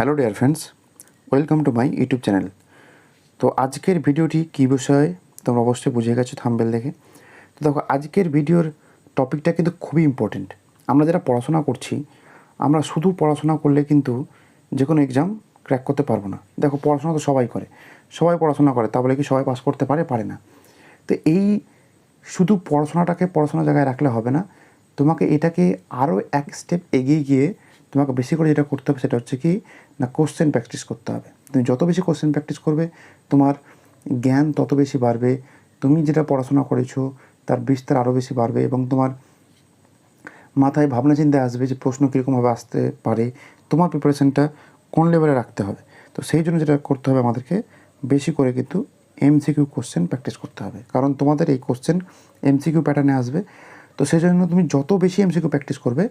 Hello dear friends, welcome to my YouTube channel. তো আজকের ভিডিওটি কী বিষয়ে তোমরা অবশ্যই বুঝে গেছো থাম্বেল দেখে। তো দেখো, আজকের ভিডিওর টপিকটা কিন্তু খুবই ইম্পর্টেন্ট আমরা যারা পড়াশোনা করছি, আমরা শুধু পড়াশোনা করলে কিন্তু যে কোনো এক্সাম ক্র্যাক করতে পারব না। দেখো, পড়াশোনা তো সবাই করে। সবাই পড়াশোনা করে, তা বলে কি সবাই পাস করতে পারে? পারে না। তো এই শুধু পড়াশোনাটাকে পড়াশোনার জায়গায় রাখলে হবে না, তোমাকে এটাকে আরও এক স্টেপ এগিয়ে গিয়ে তোমাকে বেশি করে যেটা করতে হবে সেটা হচ্ছে কি, না কোশ্চেন প্র্যাকটিস করতে হবে। তুমি যত বেশি কোশ্চেন প্র্যাকটিস করবে, তোমার জ্ঞান তত বেশি বাড়বে, তুমি যেটা পড়াশোনা করেছ, তার বিস্তার আরও বেশি বাড়বে এবং তোমার মাথায় ভাবনা চিন্তা আসবে যে প্রশ্ন কীরকমভাবে আসতে পারে, তোমার প্রিপারেশনটা কোন লেভেলে রাখতে হবে। তো সেই জন্য যেটা করতে হবে আমাদেরকে বেশি করে কিন্তু এমসিকিউ কোশ্চেন প্র্যাকটিস করতে হবে। কারণ তোমাদের এই কোশ্চেন এমসিকিউ প্যাটার্নে আসবে। তো সেই জন্য তুমি যত বেশি এমসিকিউ প্র্যাকটিস করবে,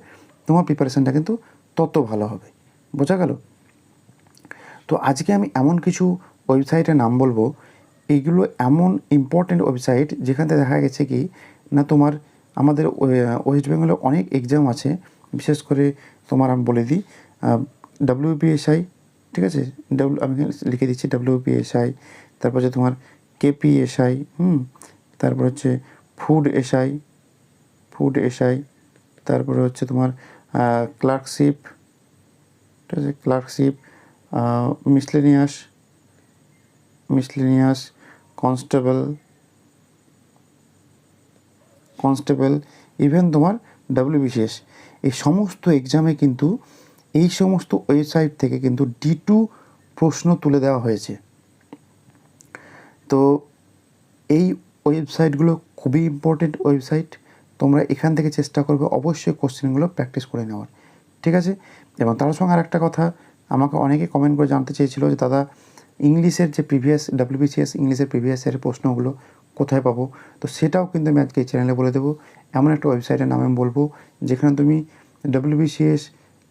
তোমার প্রিপারেশনটা কিন্তু তত ভালো হবে। বোঝা গেল? তো আজকে আমি এমন কিছু ওয়েবসাইটের নাম বলব। এইগুলো এমন ইম্পর্টেন্ট ওয়েবসাইট যেখান দেখা গেছে কি, না তোমার আমাদের ওয়েস্ট বেঙ্গলে অনেক এক্সাম আছে। বিশেষ করে তোমার আমি বলে দিই ডাব্লিউপিএসআই ঠিক আছে? ডাব্লু আমি লিখে দিচ্ছি ডাব্লিউপিএসআই তারপর হচ্ছে তোমার কেপিএসআই হুম? তারপর হচ্ছে ফুড এসআই ফুড এসআই তারপরে হচ্ছে তোমার ক্লার্কশিপ ঠিক আছে clerkship miscellaneous miscellaneous constable constable even তোমার ডাব্লিউবিসিএস এই সমস্ত এক্সামে কিন্তু এই সমস্ত ওয়েবসাইট থেকে কিন্তু ডি টু প্রশ্ন তুলে দেওয়া হয়েছে। তো এই ওয়েবসাইটগুলো খুবই ইম্পর্টেন্ট ওয়েবসাইট। তোমরা এখান থেকে চেষ্টা করবে অবশ্যই কোশ্চেনগুলো প্র্যাকটিস করে নেওয়ার। ঠিক আছে? এবং তার সঙ্গে আর একটা কথা, আমাকে অনেকে কমেন্ট করে জানতে চেয়েছিল যে, দাদা, ইংলিশের যে প্রিভিয়াস ডাব্লিউবিসিএস ইংলিশের প্রিভিয়াস ইয়ারের প্রশ্নগুলো কোথায় পাবো? তো সেটাও কিন্তু আমি আজকে এই চ্যানেলে বলে দেবো। এমন একটা ওয়েবসাইটের নাম আমি বলব, যেখানে তুমি ডাব্লিউবিসিএস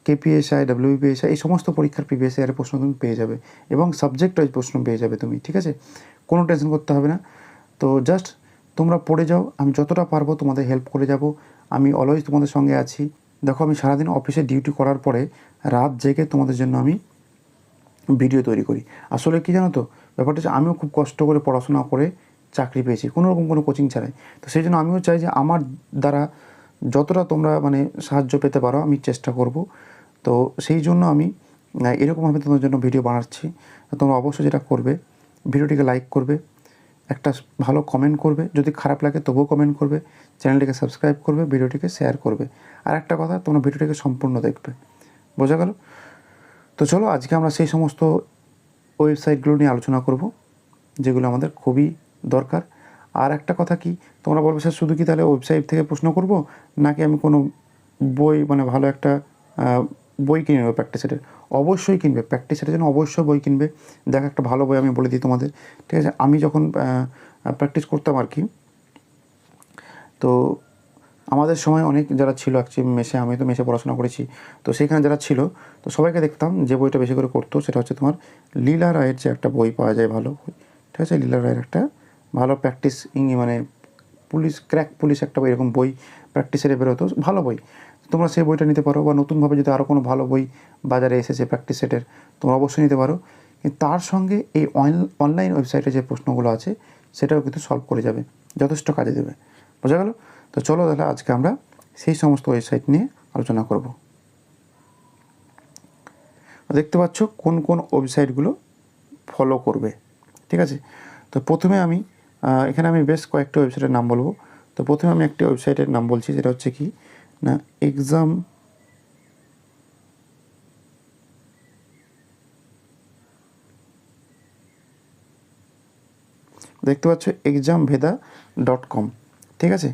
কেপিএসআই ডাব্লিউবিপিএসআই এই সমস্ত পরীক্ষার প্রিভিয়াস ইয়ারের প্রশ্ন তুমি পেয়ে যাবে এবং সাবজেক্ট ওয়াইজ প্রশ্ন পেয়ে যাবে তুমি। ঠিক আছে? কোনো টেনশন করতে হবে না। তো জাস্ট তোমরা পড়ে যাও, আমি যতটা পারব তোমাদের হেল্প করে যাব। আমি অলওয়েজ তোমাদের সঙ্গে আছি। দেখো, আমি সারাদিন অফিসে ডিউটি করার পরে রাত জেগে তোমাদের জন্য আমি ভিডিও তৈরি করি। আসলে কি জানো তো, ব্যাপারটা হচ্ছে আমিও খুব কষ্ট করে পড়াশোনা করে চাকরি পেয়েছি কোনো রকম কোনো কোচিং ছাড়াই। তো সেই জন্য আমিও চাই যে আমার দ্বারা যতটা তোমরা মানে সাহায্য পেতে পারো, আমি চেষ্টা করব। তো সেই জন্য আমি এরকমভাবে তোমাদের জন্য ভিডিও বানাচ্ছি। তোমরা অবশ্যই যেটা করবে, ভিডিওটিকে লাইক করবে। একটা ভালো কমেন্ট করবে। যদি খারাপ লাগে তবুও কমেন্ট করবে। চ্যানেলটিকে সাবস্ক্রাইব করবে ভিডিওটিকে শেয়ার করবে। আর একটা কথা, তোমরা ভিডিওটিকে সম্পূর্ণ দেখবে। বোঝা গেল? তো চলো, আজকে আমরা সেই সমস্ত ওয়েবসাইটগুলো নিয়ে আলোচনা করব, যেগুলো আমাদের খুবই দরকার। আর একটা কথা কি, তোমরা বলবে, স্যার, শুধু কি তাহলে ওয়েবসাইট থেকে প্রশ্ন করব? নাকি আমি কোনো বই মানে ভালো একটা বই কিনে নেব প্র্যাকটিস সেটের অবশ্যই কিনবে প্র্যাকটিস সেটের জন্য অবশ্যই বই কিনবে। দেখ একটা ভালো বই আমি বলে দিই তোমাদের, ঠিক আছে? আমি যখন প্র্যাকটিস করতাম আর কি, তো আমাদের সময় অনেক যারা ছিল অ্যাকচুয়ালি মেসে, আমি তো মেসে পড়াশোনা করেছি, তো সেখানে যারা ছিল, তো সবাইকে দেখতাম যে বইটা বেশি করে করতো, সেটা হচ্ছে তোমার লীলা রায়ের যে একটা বই পাওয়া যায় ভালো ঠিক আছে? লীলা রায়ের একটা ভালো প্র্যাকটিস ইংলি মানে পুলিশ ক্র্যাক পুলিশ একটা বই, এরকম বই প্র্যাকটিসের বেরোতো, ভালো বই। তোমরা সেই বইটা নিতে পারো বা নতুনভাবে যদি আরও কোনো ভালো বই বাজারে এসেছে প্র্যাকটিস সেটের তোমরা অবশ্যই নিতে পারো। তার সঙ্গে এই অনলাইন ওয়েবসাইটে যে প্রশ্নগুলো আছে, সেটাও কিন্তু সলভ করে যাবে, যথেষ্ট কাজে দেবে। বোঝা গেল? তো চলো তাহলে আজকে আমরা সেই সমস্ত ওয়েবসাইট নিয়ে আলোচনা করব। দেখতে পাচ্ছ কোন কোন ওয়েবসাইটগুলো ফলো করবে, ঠিক আছে? তো প্রথমে আমি এখানে আমি বেশ কয়েকটা ওয়েবসাইটের নাম বলব। তো প্রথমে আমি একটি ওয়েবসাইটের নাম বলছি যেটা হচ্ছে কি? না এক্সাম দেখতে পাচ্ছ এক্সাম ভেদা ডট কম ঠিক আছে?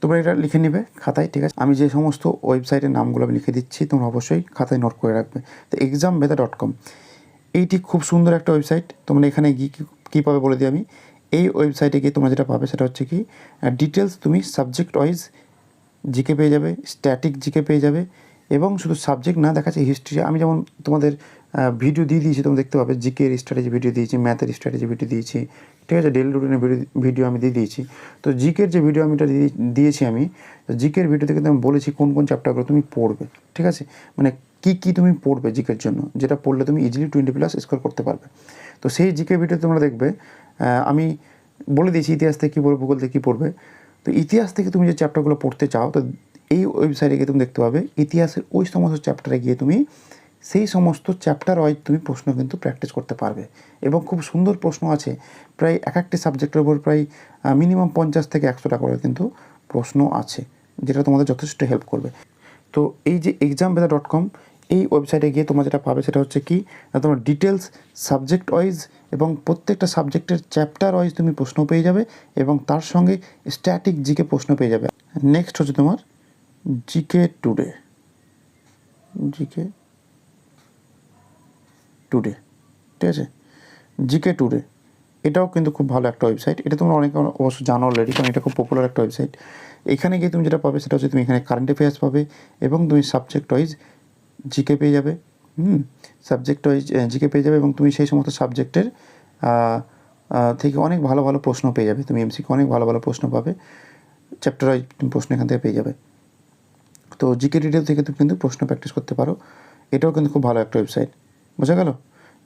তোমরা এটা লিখে নিবে খাতায়, ঠিক আছে? আমি যে সমস্ত ওয়েবসাইটের নামগুলো আমি লিখে দিচ্ছি, তোমরা অবশ্যই খাতায় নোট করে রাখবে। তো এক্সাম ভেদা ডট কম এইটি খুব সুন্দর একটা ওয়েবসাইট তোমরা এখানে গিয়ে কী পাবে বলে দিই আমি। এই ওয়েবসাইটে গিয়ে তোমরা যেটা পাবে সেটা হচ্ছে কি ডিটেলস তুমি সাবজেক্ট ওয়াইজ জিকে পেয়ে যাবে স্ট্যাটিক জিকে পেয়ে যাবে এবং শুধু সাবজেক্ট না, দেখাচ্ছে হিস্ট্রি আমি যেমন তোমাদের ভিডিও দিয়ে দিয়েছি, তোমরা দেখতে পাবে জিকের স্ট্র্যাটেজি ভিডিও দিয়েছি ম্যাথের স্ট্র্যাটেজি ভিডিও দিয়েছি। ঠিক আছে ডেলি রুটিনের ভিডিও আমি দিয়ে দিয়েছি। তো জিকের যে ভিডিও আমি দিয়েছি আমি জিকের ভিডিওতে কিন্তু আমি বলেছি কোন কোন চ্যাপ্টারগুলো তুমি পড়বে। ঠিক আছে? মানে কী কী তুমি পড়বে জিকের জন্য, যেটা পড়লে তুমি ইজিলি টোয়েন্টি প্লাস স্কোর করতে পারবে। তো সেই জিকে ভিডিও তোমরা দেখবে আমি বলে দিয়েছি ইতিহাস থেকে কী পড়বে, ভূগোল থেকে কী পড়বে। তো ইতিহাস থেকে তুমি যে চ্যাপ্টারগুলো পড়তে চাও, তো এই ওয়েবসাইটে গিয়ে তুমি দেখতে পাবে, ইতিহাসের ওই সমস্ত চ্যাপ্টারে গিয়ে তুমি সেই সমস্ত চ্যাপ্টার ওয়াইজ তুমি প্রশ্ন কিন্তু প্র্যাকটিস করতে পারবে। এবং খুব সুন্দর প্রশ্ন আছে, প্রায় এক একটি সাবজেক্টের উপর প্রায় মিনিমাম পঞ্চাশ থেকে একশো টাকা করে কিন্তু প্রশ্ন আছে, যেটা তোমাদের যথেষ্ট হেল্প করবে। তো এই যে এক্সাম বেদা ডট কম এই ওয়েবসাইটে গিয়ে তোমরা যেটা পাবে সেটা হচ্ছে কি না তোমার ডিটেলস সাবজেক্ট ওয়াইজ এবং প্রত্যেকটা সাবজেক্টের চ্যাপ্টার ওয়াইজ তুমি প্রশ্ন পেয়ে যাবে এবং তার সঙ্গে স্ট্যাটিক জিকে প্রশ্ন পেয়ে যাবে। নেক্সট হচ্ছে তোমার জিকে টুডে জিকে টুডে ঠিক আছে? জিকে টুডে এটাও কিন্তু খুব ভালো একটা ওয়েবসাইট এটা তোমরা অনেক অবশ্য জানো অলরেডি কারণ এটা খুব পপুলার একটা ওয়েবসাইট এখানে গিয়ে তুমি যেটা পাবে সেটা হচ্ছে তুমি এখানে কারেন্ট অ্যাফেয়ার্স পাবে এবং তুমি সাবজেক্ট ওয়াইজ জিকে পেয়ে যাবে। হুম সাবজেক্ট ওয়াইজ জিকে পেয়ে যাবে এবং তুমি সেই সমস্ত সাবজেক্টের থেকে অনেক ভালো ভালো প্রশ্ন পেয়ে যাবে। তুমি এমসিকে অনেক ভালো ভালো প্রশ্ন পাবে। চ্যাপ্টার ওয়াইজ তুমি প্রশ্ন এখান থেকে পেয়ে যাবে। তো জিকে ডিটেল থেকে তুমি কিন্তু প্রশ্ন প্র্যাকটিস করতে পারো। এটাও কিন্তু খুব ভালো একটা ওয়েবসাইট বোঝা গেল?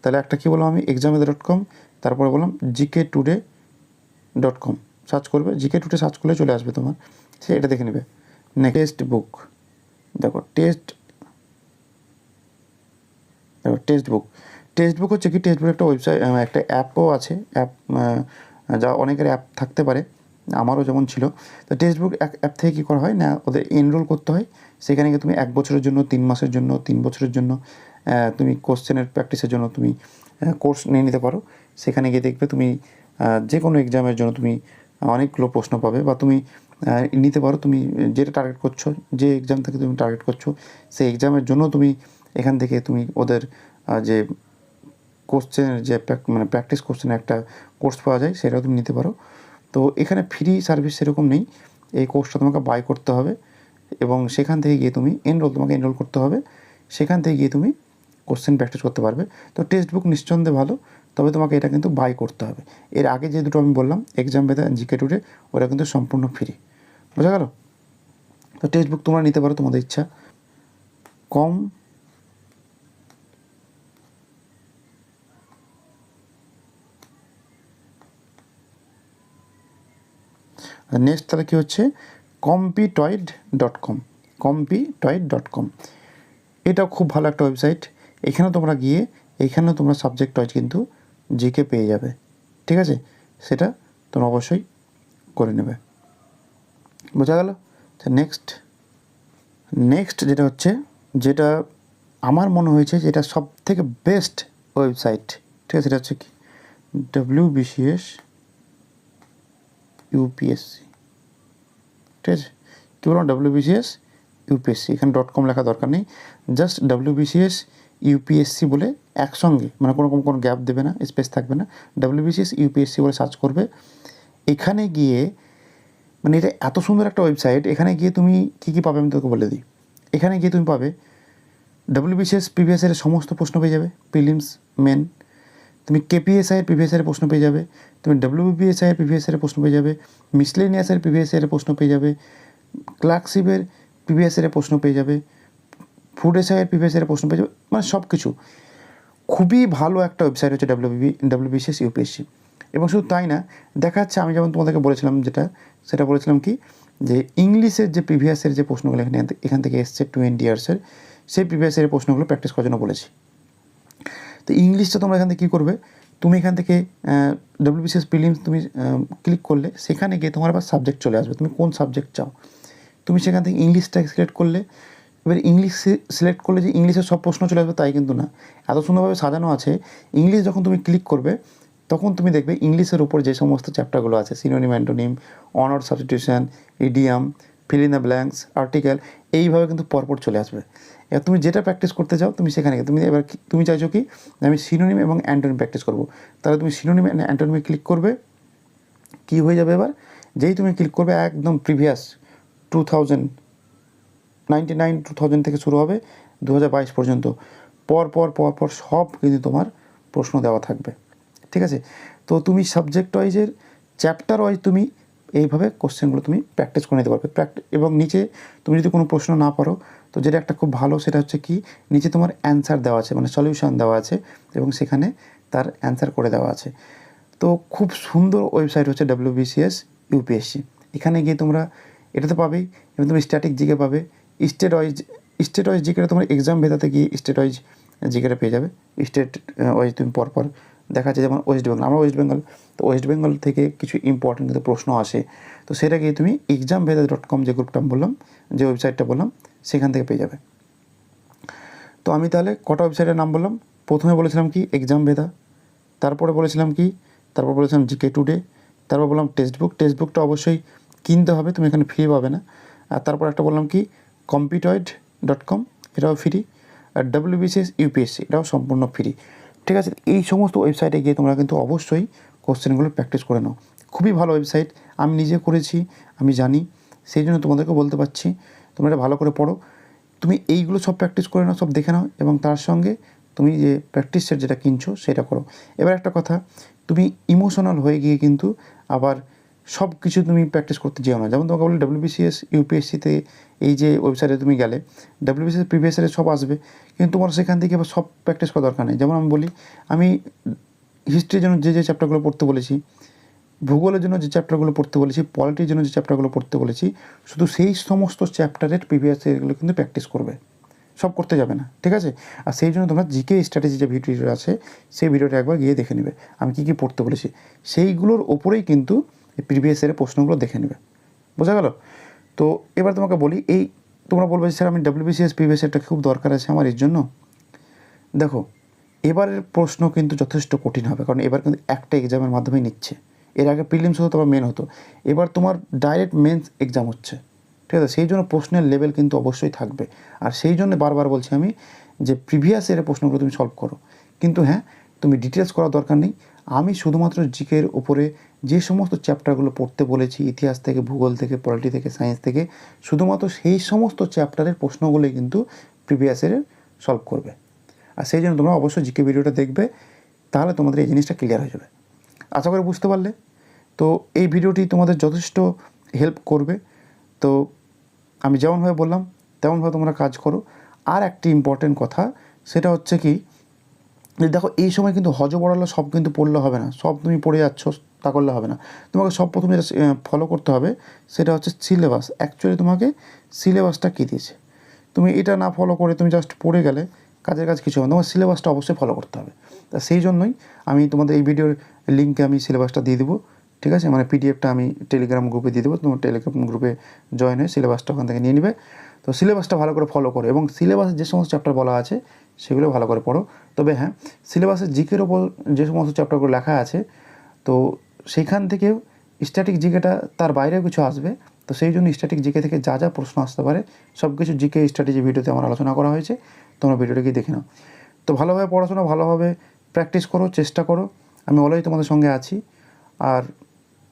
তাহলে একটা কী বললাম আমি? এক্সামে ডট কম তারপরে বললাম GK today dot com search করবে জিকে টুডে সার্চ করলে চলে আসবে তোমার। সে এটা দেখে নেবে। নেক্সট বুক দেখো test text book text book হচ্ছে কি? টেক্সট বুক একটা ওয়েবসাইট একটা অ্যাপও আছে। অ্যাপ যা অনেকের অ্যাপ থাকতে পারে। আমারও যেমন ছিল। তো টেক্সট বুক অ্যাপ থেকে কী করা হয়? না, ওদের এনরোল করতে হয়। সেখানে গিয়ে তুমি এক বছরের জন্য, তিন মাসের জন্য, তিন বছরের জন্য তুমি কোশ্চেনের প্র্যাকটিসের জন্য তুমি কোর্স নিয়ে নিতে পারো। সেখানে গিয়ে দেখবে তুমি যে কোনো এক্সামের জন্য তুমি অনেকগুলো প্রশ্ন পাবে বা তুমি নিতে পারো। তুমি যেটা টার্গেট করছ, যে এক্সাম থেকে তুমি টার্গেট করছ, সেই এক্সামের জন্য তুমি এখান থেকে তুমি ওদের যে কোশ্চেনের যে মানে প্র্যাকটিস কোশ্চেনের একটা কোর্স পাওয়া যায়, সেটাও তুমি নিতে পারো। তো এখানে ফ্রি সার্ভিস সেরকম নেই। এই কোর্সটা তোমাকে বাই করতে হবে এবং সেখান থেকে গিয়ে তুমি এনরোল তোমাকে এনরোল করতে হবে। সেখান থেকে গিয়ে তুমি কোশ্চেন প্র্যাকটিস করতে পারবে। তো টেক্সট বুক নিঃসন্দেহে ভালো, তবে তোমাকে এটা কিন্তু বাই করতে হবে। এর আগে যে দুটো আমি বললাম এক্সাম বেদা জিকে টুডে ওটা কিন্তু সম্পূর্ণ ফ্রি বোঝা গেল? তো টেক্সট বুক তোমরা নিতে পারো, তোমাদের ইচ্ছা। কম নেক্সট তাহলে কী হচ্ছে? কম্পিটয়েড ডট কম কম্পিটয়েড ডট কম এটাও খুব ভালো একটা ওয়েবসাইট এখানে তোমরা গিয়ে, এখানেও তোমরা সাবজেক্ট ওয়াইজ কিন্তু জিকে পেয়ে যাবে। ঠিক আছে? সেটা তোমরা অবশ্যই করে নেবে। বোঝা গেল? নেক্সট নেক্সট যেটা হচ্ছে, যেটা আমার মনে হয়েছে যেটা সব থেকে বেস্ট ওয়েবসাইট ঠিক আছে? সেটা হচ্ছে কি? ডাব্লিউ বিসিএস ইউপিএসসি ঠিক আছে? কী বললাম? ডাব্লিউ বিসিএস ইউপিএসসি এখানে ডট কম লেখা দরকার নেই। জাস্ট ডাব্লিউ বিসিএস ইউপিএসসি বলে একসঙ্গে মানে কোনো রকম কোনো গ্যাপ দেবে না স্পেস থাকবে না। ডাব্লিউ বিসিএস ইউপিএসসি বলে সার্চ করবে। এখানে গিয়ে মানে এটা এত সুন্দর একটা ওয়েবসাইট এখানে গিয়ে তুমি কী কী পাবে আমি তোকে বলে দিই। এখানে গিয়ে তুমি পাবে ডাব্লিউবিসিএস প্রিভিয়াস এর সমস্ত প্রশ্ন পেয়ে যাবে প্রিলিমস মেন তুমি কেপিএসআই এর প্রিভিয়াস এর প্রশ্ন পেয়ে যাবে তুমি ডাব্লিউবিপিএসআই এর প্রিভিয়াস এর প্রশ্ন পেয়ে যাবে মিসলেনিয়াস এর প্রিভিয়াস প্রশ্ন পেয়ে যাবে ক্লার্কশিপের প্রিভিয়াস এর প্রশ্ন পেয়ে যাবে ফুড এসআই এর প্রিভিয়াস এর প্রশ্ন পেয়ে যাবে মানে সব কিছু খুবই ভালো একটা ওয়েবসাইট হচ্ছে ডাব্লিউবি ডাব্লিউবিসিএস ইউপিএসসি এবং শুধু তাই না দেখা যাচ্ছে আমি যেমন তোমাদেরকে বলেছিলাম যেটা সেটা বলেছিলাম কি যে ইংলিশের যে প্রিভিয়াসের যে প্রশ্নগুলো এখানে এখান থেকে এসছে টোয়েন্টি ইয়ার্সের সেই প্রিভিয়াসের প্রশ্নগুলো প্র্যাকটিস করার জন্য বলেছি তো ইংলিশটা তোমরা এখান থেকে কী করবে? তুমি এখান থেকে ডব্লিউবিসিএস প্রিলিমস তুমি ক্লিক করলে সেখানে গিয়ে তোমার আবার সাবজেক্ট চলে আসবে। তুমি কোন সাবজেক্ট চাও? তুমি সেখান থেকে ইংলিশটা সিলেক্ট করলে, এবার ইংলিশ সিলেক্ট করলে যে ইংলিশের সব প্রশ্ন চলে আসবে তাই কিন্তু না। এত সুন্দরভাবে সাজানো আছে, ইংলিশ যখন তুমি ক্লিক করবে, তখন তুমি দেখবে ইংলিশের উপর যে সমস্ত চ্যাপ্টারগুলো আছে synonym antonym one word substitution idiom fill in the blanks article এইভাবে কিন্তু পরপর চলে আসবে। এবার তুমি যেটা প্র্যাকটিস করতে চাও, তুমি সেখানে তুমি এবার তুমি চাইছো কি, আমি সিনোনিম এবং অ্যান্টোনিম প্র্যাকটিস করব। তাহলে তুমি সিনোনিম অ্যান্টোনিমে ক্লিক করবে। কী হয়ে যাবে এবার? যেই তুমি ক্লিক করবে, একদম previous two thousand ninety nine two thousand থেকে শুরু হবে দু বাইশ পর্যন্ত। পর পর পর পর সব কিন্তু তোমার প্রশ্ন দেওয়া থাকবে। ঠিক আছে? তো তুমি সাবজেক্ট ওয়াইজের চ্যাপ্টার ওয়াইজ তুমি এইভাবে কোশ্চেনগুলো তুমি প্র্যাকটিস করে নিতে পারবে। এবং নিচে তুমি যদি কোনো প্রশ্ন না পারো, তো যেটা একটা খুব ভালো সেটা হচ্ছে কি, নিচে তোমার অ্যান্সার দেওয়া আছে মানে সলিউশন দেওয়া আছে এবং সেখানে তার অ্যান্সার করে দেওয়া আছে। তো খুব সুন্দর ওয়েবসাইট হচ্ছে ডাব্লিউবিসিএস ইউপিএসসি এখানে গিয়ে তোমরা এটাতে পাবেই, এবং তুমি স্ট্যাটিক জিকে পাবে। স্টেট ওয়াইজ স্টেট ওয়াইজ জিকেটা তোমার এক্সাম ভেদাতে গিয়ে স্টেট ওয়াইজ জিকেটা পেয়ে যাবে। স্টেট ওয়াইজ তুমি পরপর দেখা যাচ্ছে যেমন ওয়েস্ট বেঙ্গল আমরা ওয়েস্ট বেঙ্গল তো ওয়েস্ট বেঙ্গল থেকে কিছু ইম্পর্টেন্ট কিন্তু প্রশ্ন আসে। তো সেটা গিয়ে তুমি এক্সাম ভেদা ডট কম যে গ্রুপটা আমি বললাম, যে ওয়েবসাইটটা বললাম, সেখান থেকে পেয়ে যাবে। তো আমি তাহলে কটা ওয়েবসাইটের নাম বললাম? প্রথমে বলেছিলাম কি এক্সাম ভেদা তারপরে বলেছিলাম কি, তারপর বলেছিলাম জিকে টুডে তারপর বললাম টেক্সট বুক টেক্সট বুকটা অবশ্যই কিনতে হবে, তুমি এখানে ফ্রি পাবে না। আর তারপর একটা বললাম কি কম্পিটয়েড ডট কম এটাও ফ্রি আর ডাব্লিউবিসিএস ইউপিএসসি এটাও সম্পূর্ণ ফ্রি ঠিক আছে? এই সমস্ত ওয়েবসাইটে গিয়ে তোমরা কিন্তু অবশ্যই কোশ্চেনগুলো প্র্যাকটিস করে নাও। খুবই ভালো ওয়েবসাইট আমি নিজে করেছি, আমি জানি। সেই জন্য তোমাদেরকে বলতে পারছি, তোমরা এটা ভালো করে পড়ো। তুমি এইগুলো সব প্র্যাকটিস করে নাও, সব দেখে নাও এবং তার সঙ্গে তুমি যে প্র্যাকটিস সেট যেটা কিনছো, সেটা করো। এবার একটা কথা, তুমি ইমোশনাল হয়ে গিয়ে কিন্তু আবার সব কিছু তুমি প্র্যাকটিস করতে যেও না। যেমন তোমাকে বলি ডাব্লিউবিসিএস ইউপিএসসিতে এই যে ওয়েবসাইটে তুমি গেলে ডাব্লিউবিসিএস প্রিভিয়াস ইয়ারে সব আসবে, কিন্তু তোমার সেখান থেকে আবার সব প্র্যাকটিস করা দরকার নেই। যেমন আমি বলি, আমি হিস্ট্রির জন্য যে যে চ্যাপ্টারগুলো পড়তে বলেছি, ভূগোলের জন্য যে চ্যাপ্টারগুলো পড়তে বলেছি পলিটির জন্য যে চ্যাপ্টারগুলো পড়তে বলেছি, শুধু সেই সমস্ত চ্যাপ্টারের প্রিভিয়াস ইয়ারগুলো কিন্তু প্র্যাকটিস করবে। সব করতে যাবে না, ঠিক আছে? আর সেই জন্য তোমরা জিকে স্ট্র্যাটেজি যে ভিডিওটা আছে, সেই ভিডিওটা একবার গিয়ে দেখে নেবে। আমি কী কী পড়তে বলেছি, সেইগুলোর ওপরেই কিন্তু প্রিভিয়াস ইয়ারের প্রশ্নগুলো দেখে নেবে। বোঝা গেল? তো এবার তোমাকে বলি, এই তোমরা বলবে স্যার, আমি ডাব্লিউবিসিএস প্রিভিয়াস ইয়ারটা খুব দরকার আছে আমার, এর জন্য? দেখো, এবারের প্রশ্ন কিন্তু যথেষ্ট কঠিন হবে, কারণ এবার কিন্তু একটা এক্সামের মাধ্যমেই নিচ্ছে। এর আগে প্রিলিমস হতো, তারপর মেন হতো। এবার তোমার ডাইরেক্ট মেন্স এক্সাম হচ্ছে। ঠিক আছে? সেই জন্য প্রশ্নের লেভেল কিন্তু অবশ্যই থাকবে। আর সেই জন্য বারবার বলছি আমি যে প্রিভিয়াস ইয়ারের প্রশ্নগুলো তুমি সলভ করো। কিন্তু হ্যাঁ তুমি ডিটেলস করার দরকার নেই। আমি শুধুমাত্র জিকের উপরে যে সমস্ত চ্যাপ্টারগুলো পড়তে বলেছি, ইতিহাস থেকে, ভূগোল থেকে পলিটি থেকে সায়েন্স থেকে, শুধুমাত্র সেই সমস্ত চ্যাপ্টারের প্রশ্নগুলোই কিন্তু প্রিভিয়াস ইয়ারের সলভ করবে। আর সেই জন্য তোমরা অবশ্যই জিকে ভিডিওটা দেখবে, তাহলে তোমাদের এই জিনিসটা ক্লিয়ার হয়ে যাবে। আশা করে বুঝতে পারলে। তো এই ভিডিওটি তোমাদের যথেষ্ট হেল্প করবে। তো আমি যেমনভাবে বললাম, তেমনভাবে তোমরা কাজ করো। আর একটি ইম্পর্টেন্ট কথা, সেটা হচ্ছে কি দেখো, এই সময় কিন্তু হজ হজবড়ালো সব কিন্তু পড়লে হবে না। সব তুমি পড়ে যাচ্ছ, তা করলে হবে না। তোমাকে সব প্রথমে যেটা ফলো করতে হবে, সেটা হচ্ছে সিলেবাস অ্যাকচুয়ালি তোমাকে সিলেবাসটা কী দিয়েছে? তুমি এটা না ফলো করে তুমি জাস্ট পড়ে গেলে, কাজের কাজ কিছু হবে তোমার সিলেবাসটা অবশ্যই ফলো করতে হবে। তা সেই জন্যই আমি তোমাদের এই ভিডিওর লিঙ্কে আমি সিলেবাসটা দিয়ে দেবো, ঠিক আছে? মানে পিডিএফটা আমি টেলিগ্রাম গ্রুপে দিয়ে দেবো। তোমার টেলিগ্রাম গ্রুপে জয়েন হয়ে সিলেবাসটা ওখান থেকে নিয়ে নেবে। তো সিলেবাসটা ভালো করে ফলো করো এবং সিলেবাসে যে সমস্ত চ্যাপ্টার বলা আছে সেগুলো ভালো করে পড়ো। তবে হ্যাঁ সিলেবাসের জিকের ওপর যে সমস্ত চ্যাপ্টারগুলো লেখা আছে, তো সেইখান থেকেও স্ট্যাটিক জিকেটা তার বাইরেও কিছু আসবে। তো সেই জন্য স্ট্যাটিক জিকে থেকে যা যা প্রশ্ন আসতে পারে সব কিছু জিকে স্ট্র্যাটেজি ভিডিওতে আমার আলোচনা করা হয়েছে। তোমরা ভিডিওটা গিয়ে দেখে নাও। তো ভালোভাবে পড়াশোনা, ভালোভাবে প্র্যাকটিস করো, চেষ্টা করো। আমি অলরেডি তোমাদের সঙ্গে আছি। আর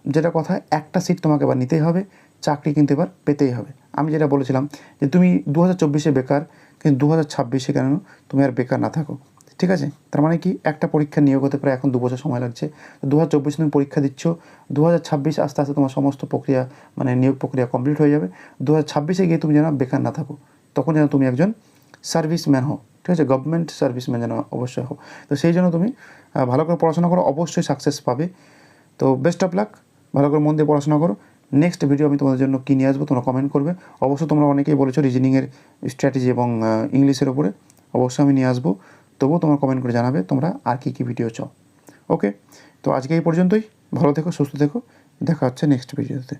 যেটা কথা, একটা সিট তোমাকে এবার নিতেই হবে, চাকরি কিন্তু এবার পেতেই হবে। আমি যেটা বলেছিলাম যে তুমি দু হাজার চব্বিশে বেকার, কিন্তু দু হাজার ছাব্বিশে কেন তুমি আর বেকার না থাকো? ঠিক আছে? তার মানে কি? একটা পরীক্ষা নিয়োগ হতে প্রায় এখন দু বছর সময় লাগছে। তো দু হাজার চব্বিশে তুমি পরীক্ষা দিচ্ছ দু হাজার ছাব্বিশ আস্তে আস্তে তোমার সমস্ত প্রক্রিয়া মানে নিয়োগ প্রক্রিয়া কমপ্লিট হয়ে যাবে। দু হাজার ছাব্বিশে গিয়ে তুমি যেন বেকার না থাকো, তখন যেন তুমি একজন সার্ভিসম্যান হও। ঠিক আছে? গভর্নমেন্ট সার্ভিসম্যান যেন অবশ্যই হও। তো সেই জন্য তুমি ভালো করে পড়াশোনা করো, অবশ্যই সাকসেস পাবে। তো বেস্ট অফ লাক ভালো করে মন দিয়ে পড়াশোনা করো। নেক্সট ভিডিও আমি তোমাদের জন্য কী নিয়ে আসব তোমরা কমেন্ট করবে। অবশ্য তোমরা অনেকেই বলেছ রিজনিংয়ের স্ট্র্যাটেজি এবং ইংলিশের ওপরে অবশ্যই আমি নিয়ে আসব। তবুও তোমরা কমেন্ট করে জানাবে তোমরা আর কী কী ভিডিও চাও। ওকে তো আজকে এই পর্যন্তই। ভালো থেকো, সুস্থ থেকো। দেখা হচ্ছে নেক্সট ভিডিওতে